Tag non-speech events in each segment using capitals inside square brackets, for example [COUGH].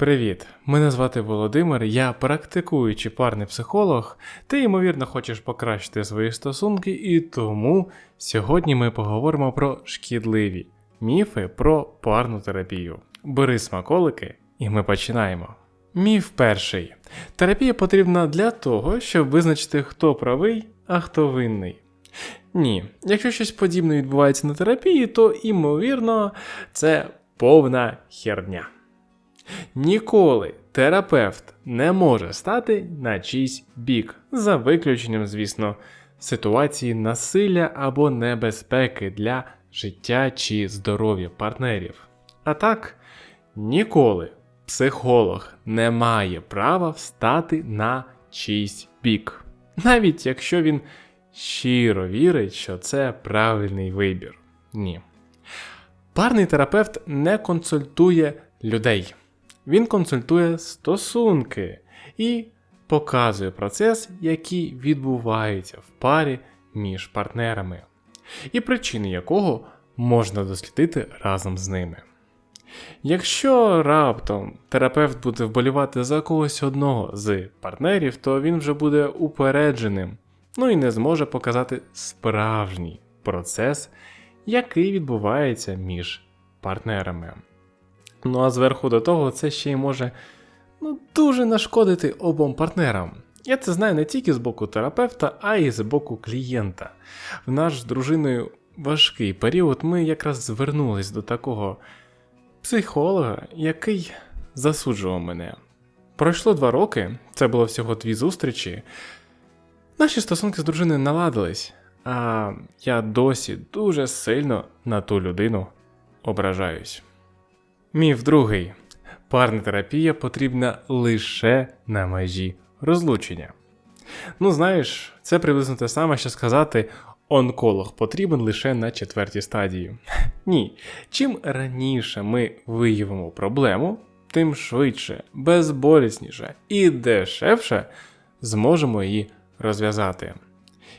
Привіт! Мене звати Володимир, я практикуючий парний психолог. Ти, ймовірно, хочеш покращити свої стосунки, і тому сьогодні ми поговоримо про шкідливі міфи про парну терапію. Бери смаколики, і ми починаємо. Міф перший. Терапія потрібна для того, щоб визначити, хто правий, а хто винний. Ні, якщо щось подібне відбувається на терапії, то ймовірно це повна херня. Ніколи терапевт не може стати на чийсь бік, за виключенням, звісно, ситуації насилля або небезпеки для життя чи здоров'я партнерів. А так, ніколи психолог не має права встати на чийсь бік, навіть якщо він щиро вірить, що це правильний вибір. Ні. Парний терапевт не консультує людей. Він консультує стосунки і показує процес, який відбувається в парі між партнерами, і причини якого можна дослідити разом з ними. Якщо раптом терапевт буде вболівати за когось одного з партнерів, то він вже буде упередженим, ну і не зможе показати справжній процес, який відбувається між партнерами. Ну а зверху до того, це ще й може ну, дуже нашкодити обом партнерам. Я це знаю не тільки з боку терапевта, а й з боку клієнта. В наш з дружиною важкий період ми якраз звернулись до такого психолога, який засуджував мене. Пройшло два роки, це було всього дві зустрічі. Наші стосунки з дружиною наладились, а я досі дуже сильно на ту людину ображаюсь. Міф другий. Парна терапія потрібна лише на межі розлучення. Ну, знаєш, це приблизно те саме, що сказати, онколог потрібен лише на четвертій стадії. [LAUGHS] Ні. Чим раніше ми виявимо проблему, тим швидше, безболісніше і дешевше зможемо її розв'язати.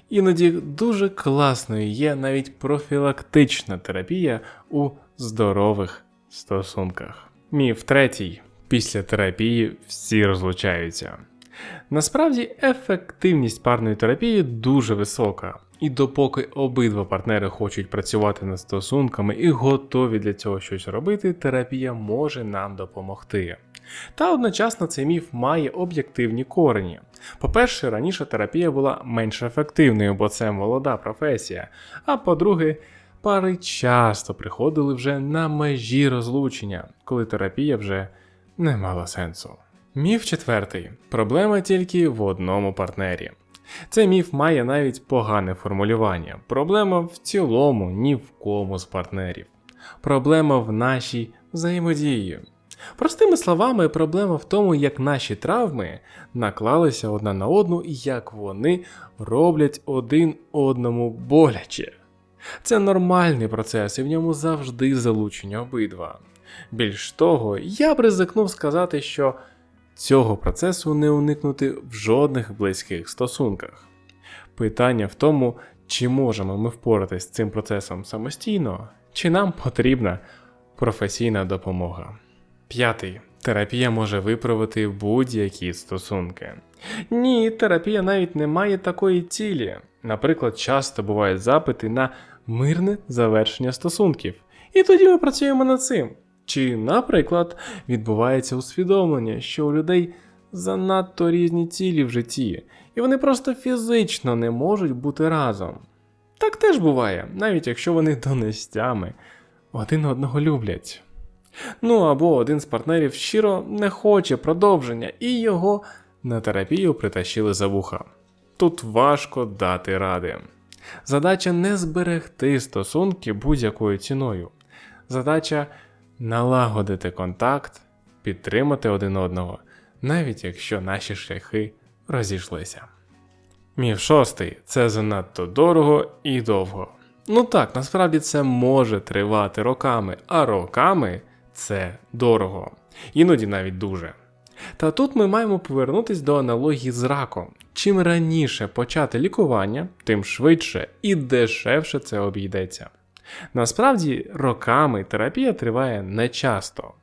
Іноді дуже класною є навіть профілактична терапія у здорових стосунках. Міф третій. Після терапії всі розлучаються. Насправді ефективність парної терапії дуже висока, і допоки обидва партнери хочуть працювати над стосунками і готові для цього щось робити, терапія може нам допомогти. Та одночасно цей міф має об'єктивні корені. По-перше, раніше терапія була менш ефективною, бо це молода професія. А по-друге, пари часто приходили вже на межі розлучення, коли терапія вже не мала сенсу. Міф четвертий. Проблема тільки в одному партнері. Цей міф має навіть погане формулювання. Проблема в цілому ні в кому з партнерів. Проблема в нашій взаємодії. Простими словами, проблема в тому, як наші травми наклалися одна на одну і як вони роблять один одному боляче. Це нормальний процес, і в ньому завжди залучені обидва. Більш того, я б ризикнув сказати, що цього процесу не уникнути в жодних близьких стосунках. Питання в тому, чи можемо ми впоратись з цим процесом самостійно, чи нам потрібна професійна допомога. П'ятий. Терапія може виправити будь-які стосунки. Ні, терапія навіть не має такої цілі. Наприклад, часто бувають запити на мирне завершення стосунків. І тоді ми працюємо над цим. Чи, наприклад, відбувається усвідомлення, що у людей занадто різні цілі в житті, і вони просто фізично не можуть бути разом. Так теж буває, навіть якщо вони донестями один одного люблять. Ну або один з партнерів щиро не хоче продовження, і його на терапію притащили за вуха. Тут важко дати ради. Задача не зберегти стосунки будь-якою ціною. Задача налагодити контакт, підтримати один одного, навіть якщо наші шляхи розійшлися. Міф шостий це занадто дорого і довго. Ну так, насправді це може тривати роками, а роками це дорого, іноді навіть дуже. Та тут ми маємо повернутися до аналогії з раком. Чим раніше почати лікування, тим швидше і дешевше це обійдеться. Насправді, роками терапія триває нечасто.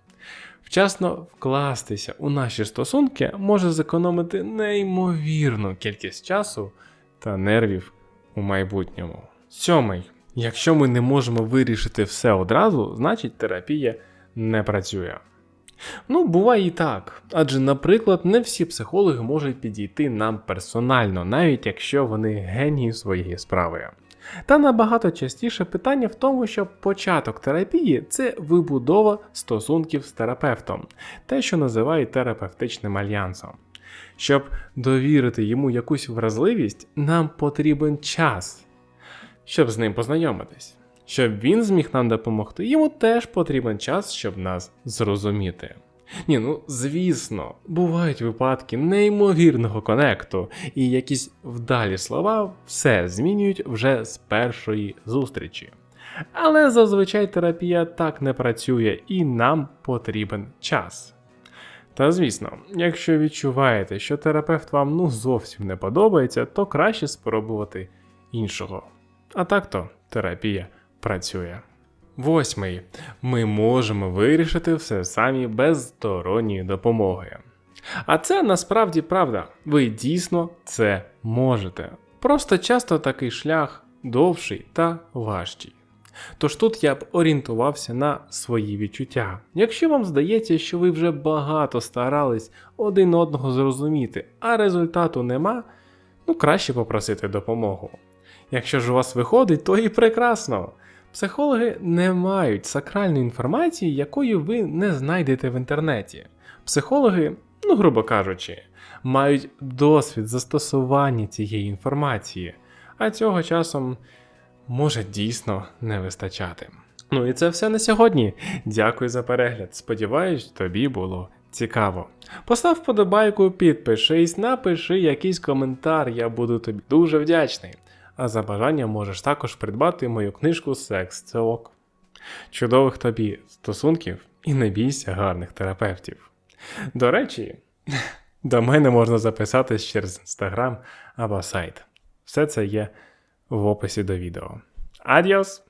Вчасно вкластися у наші стосунки може зекономити неймовірну кількість часу та нервів у майбутньому. Сьомий. Якщо ми не можемо вирішити все одразу, значить терапія не працює. Ну, буває і так. Адже, наприклад, не всі психологи можуть підійти нам персонально, навіть якщо вони генії своєї справи. Та набагато частіше питання в тому, що початок терапії це вибудова стосунків з терапевтом, те, що називають терапевтичним альянсом. Щоб довірити йому якусь вразливість, нам потрібен час, щоб з ним познайомитись. Щоб він зміг нам допомогти, йому теж потрібен час, щоб нас зрозуміти. Ні, ну звісно, бувають випадки неймовірного конекту, і якісь вдалі слова все змінюють вже з першої зустрічі. Але зазвичай терапія так не працює і нам потрібен час. Та звісно, якщо відчуваєте, що терапевт вам ну зовсім не подобається, то краще спробувати іншого. А так то терапія працює. Восьмий. Ми можемо вирішити все самі без сторонньої допомоги. А це насправді правда. Ви дійсно це можете. Просто часто такий шлях довший та важчий. Тож тут я б орієнтувався на свої відчуття. Якщо вам здається, що ви вже багато старались один одного зрозуміти, а результату нема, ну краще попросити допомогу. Якщо ж у вас виходить, то і прекрасно. Психологи не мають сакральної інформації, якої ви не знайдете в інтернеті. Психологи, ну грубо кажучи, мають досвід застосування цієї інформації, а цього часом може дійсно не вистачати. Ну і це все на сьогодні. Дякую за перегляд. Сподіваюсь, тобі було цікаво. Постав вподобайку, підпишись, напиши якийсь коментар, я буду тобі дуже вдячний. А за бажанням можеш також придбати мою книжку Секс це ок. Чудових тобі стосунків і не бійся гарних терапевтів. До речі, до мене можна записатись через інстаграм або сайт. Все це є в описі до відео. Адіос!